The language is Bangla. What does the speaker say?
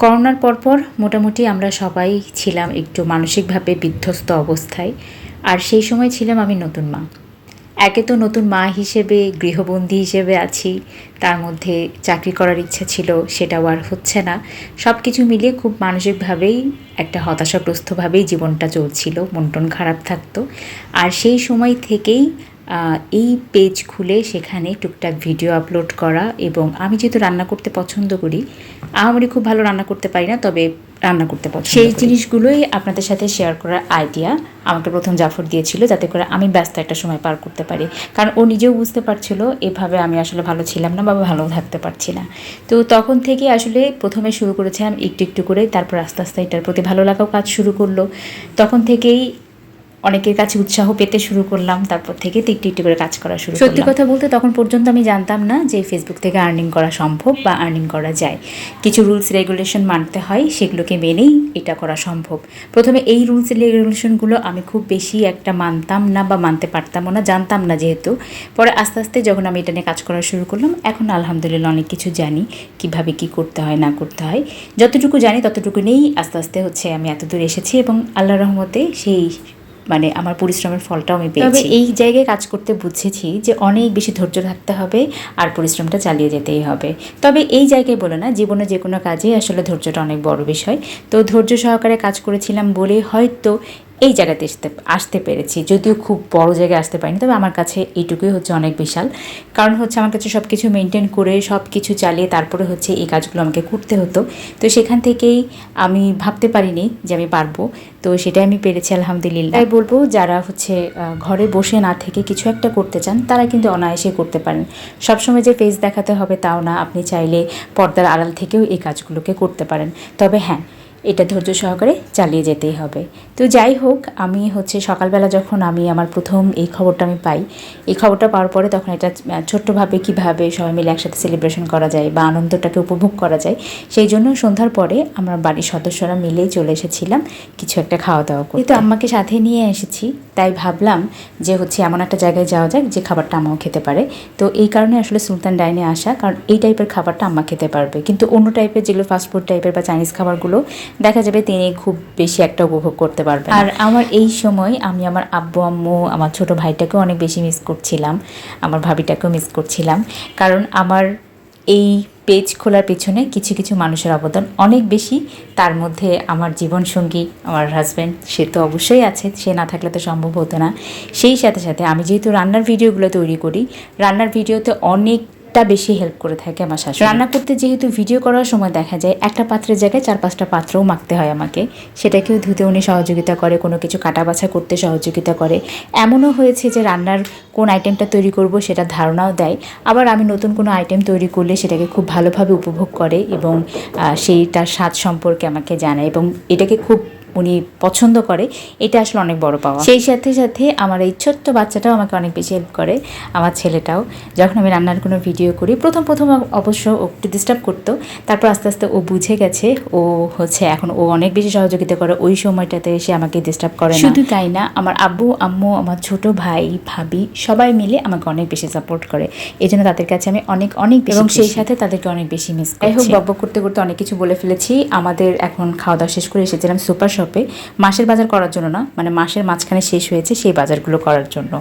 করোনার পরপর মোটামুটি আমরা সবাই ছিলাম একটু মানসিকভাবে বিধ্বস্ত অবস্থায়। আর সেই সময় ছিলাম আমি নতুন মা। একে তো নতুন মা হিসেবে, গৃহবন্দী হিসেবে আছি। তার মধ্যে চাকরি করার ইচ্ছা ছিল, সেটাও আর হচ্ছে না। সব কিছু মিলিয়ে খুব মানসিকভাবেই একটা হতাশাগ্রস্তভাবেই জীবনটা চলছিল। মন টন খারাপ থাকতো। আর সেই সময় থেকেই এই পেজ খুলে সেখানে টুকটাক ভিডিও আপলোড করা এবং আমি যেহেতু রান্না করতে পছন্দ করি আমি খুব ভালো রান্না করতে পারি না তবে রান্না করতে পছন্দ সেই জিনিসগুলোই আপনাদের সাথে শেয়ার করার আইডিয়া আমাকে প্রথম জাফর দিয়েছিল যাতে করে আমি ব্যস্ত একটা সময় পার করতে পারি। কারণ ও নিজেও বুঝতে পারছিল এভাবে আমি আসলে ভালো ছিলাম না বা ভালো থাকতে পারছি না। তো তখন থেকে আসলে প্রথমে শুরু করেছিলাম একটু একটু করে তারপর আস্তে আস্তে এটার প্রতি ভালো লাগাও কাজ শুরু করল। তখন থেকেই অনেকের কাছে উৎসাহ পেতে শুরু করলাম তারপর থেকে একটু একটু করে কাজ করা শুরু সত্যি কথা বলতে তখন পর্যন্ত আমি জানতাম না যে ফেসবুক থেকে আর্নিং করা সম্ভব বা আর্নিং করা যায়। কিছু রুলস রেগুলেশন মানতে হয় সেগুলোকে মেনেই এটা করা সম্ভব। প্রথমে এই রুলস রেগুলেশনগুলো আমি খুব বেশি একটা মানতাম না বা মানতে পারতামও না জানতাম না যেহেতু। পরে আস্তে আস্তে যখন আমি এটা নিয়ে কাজ করা শুরু করলাম এখন আলহামদুলিল্লাহ অনেক কিছু জানি কীভাবে কি করতে হয় না করতে হয়। যতটুকু জানি ততটুকু নিয়েই আস্তে আস্তে হচ্ছে আমি এতদূর এসেছি এবং আল্লাহ রহমতে সেই মানে আমার পরিশ্রমের ফলটাও আমি পেয়েছি। তবে এই জায়গায় কাজ করতে বুঝেছি যে অনেক বেশি ধৈর্য থাকতে হবে আর পরিশ্রমটা চালিয়ে যেতেই হবে। তবে এই জায়গায় বলো না জীবনে যে কোনো কাজে আসলে ধৈর্যটা অনেক বড় বিষয়। তো ধৈর্য সহকারে কাজ করেছিলাম বলে হয়তো এই জায়গাতে আসতে আসতে পেরেছি। যদিও খুব বড় জায়গায় আসতে পারিনি, তবে আমার কাছে এইটুকুই হচ্ছে অনেক বিশাল। কারণ হচ্ছে আমার কাছে সব কিছু মেনটেন করে সব কিছু চালিয়ে তারপরে হচ্ছে এই কাজগুলো আমাকে করতে হতো। তো সেখান থেকেই আমি ভাবতে পারিনি যে আমি পারব। তো সেটাই আমি পেরেছি, আলহামদুলিল্লাহ। তাই বলব, যারা হচ্ছে ঘরে বসে না থেকে কিছু একটা করতে চান, তারা কিন্তু অনায়াসে করতে পারেন। সবসময় যে ফেস দেখাতে হবে তাও না, আপনি চাইলে পর্দার আড়াল থেকেও এই কাজগুলোকে করতে পারেন। তবে হ্যাঁ এটা ধৈর্য সহকারে চালিয়ে যেতেই হবে। তো যাই হোক, আমি হচ্ছে সকালবেলা যখন আমি আমার প্রথম এই খবরটা আমি পাই, এই খবরটা পাওয়ার পরে তখন এটা ছোট্টভাবে কীভাবে সবাই মিলে একসাথে সেলিব্রেশন করা যায় বা আনন্দটাকে উপভোগ করা যায়, সেই জন্য সন্ধ্যার পরে আমরা বাড়ির সদস্যরা মিলেই চলে এসেছিলাম কিছু একটা খাওয়া দাওয়া করতে। তো আম্মাকে সাথে নিয়ে এসেছি, তাই ভাবলাম যে হচ্ছে এমন একটা জায়গায় যাওয়া যাক যে খাবারটা আম্মাও খেতে পারে। তো এই কারণে আসলে সুলতান ডাইনে আসা, কারণ এই টাইপের খাবারটা আম্মা খেতে পারবে। কিন্তু অন্য টাইপের যেগুলো ফাস্টফুড টাইপের বা চাইনিজ খাবারগুলো দেখা যাবে তিনি খুব বেশি একটা উপভোগ করতে পারবেন। আর আমার এই সময় আমি আমার আব্বু, আম্মু, আমার ছোট ভাইটাকেও অনেক বেশি মিস করছিলাম। আমার ভাবিটাকেও মিস করছিলাম। কারণ আমার এই পেজ খোলার পেছনে কিছু কিছু মানুষের অবদান অনেক বেশি। তার মধ্যে আমার জীবনসঙ্গী, আমার হাজব্যান্ড সে তো অবশ্যই আছে। সে না থাকলে তো সম্ভব হতো না। সেই সাথে সাথে আমি যেহেতু রান্নার ভিডিওগুলো তৈরি করি, রান্নার ভিডিওতে অনেকটা বেশি হেল্প করে থাকে আমার শাশুড়ি। রান্না করতে যেহেতু ভিডিও করার সময় দেখা যায় একটা পাত্রের জায়গায় চার পাঁচটা পাত্রও মাখতে হয় আমাকে। সেটাকেও ধুতে উনি সহযোগিতা করে কোনো কিছু কাটা বাছা করতে সহযোগিতা করে। এমনও হয়েছে যে রান্নার কোন আইটেমটা তৈরি করব সেটা ধারণাও দেয়। আবার আমি নতুন কোনো আইটেম তৈরি করলে সেটাকে খুব ভালোভাবে উপভোগ করে এবং সেই তার স্বাদ সম্পর্কে আমাকে জানায় এবং এটাকে খুব উনি পছন্দ করে এটা আসলে অনেক বড় পাওয়া। সেই সাথে সাথে আমার এই ছোট্ট বাচ্চাটাও আমাকে অনেক বেশি হেল্প করে আমার ছেলেটাও। যখন আমি রান্নার কোনো ভিডিও করি। প্রথম প্রথম অবশ্য ও একটু ডিস্টার্ব করতো। তারপর আস্তে আস্তে ও বুঝে গেছে ও হচ্ছে এখন ও অনেক বেশি সহযোগিতা করে। ওই সময়টাতে এসে আমাকে ডিস্টার্ব করে শুধু তাই না আমার আব্বু আম্মু আমার ছোট ভাই ভাবি সবাই মিলে আমাকে অনেক বেশি সাপোর্ট করে। এই জন্য তাদের কাছে আমি অনেক অনেক এবং সেই সাথে তাদেরকে অনেক বেশি মিস যাই হোক বকবক করতে করতে অনেক কিছু বলে ফেলেছি। আমাদের এখন খাওয়া দাওয়া শেষ করে এসেছিলাম সুপার শপে মাসের বাজার করার জন্য না মানে মাসের মাঝখানে শেষ হয়েছে সেই বাজারগুলো করার জন্য।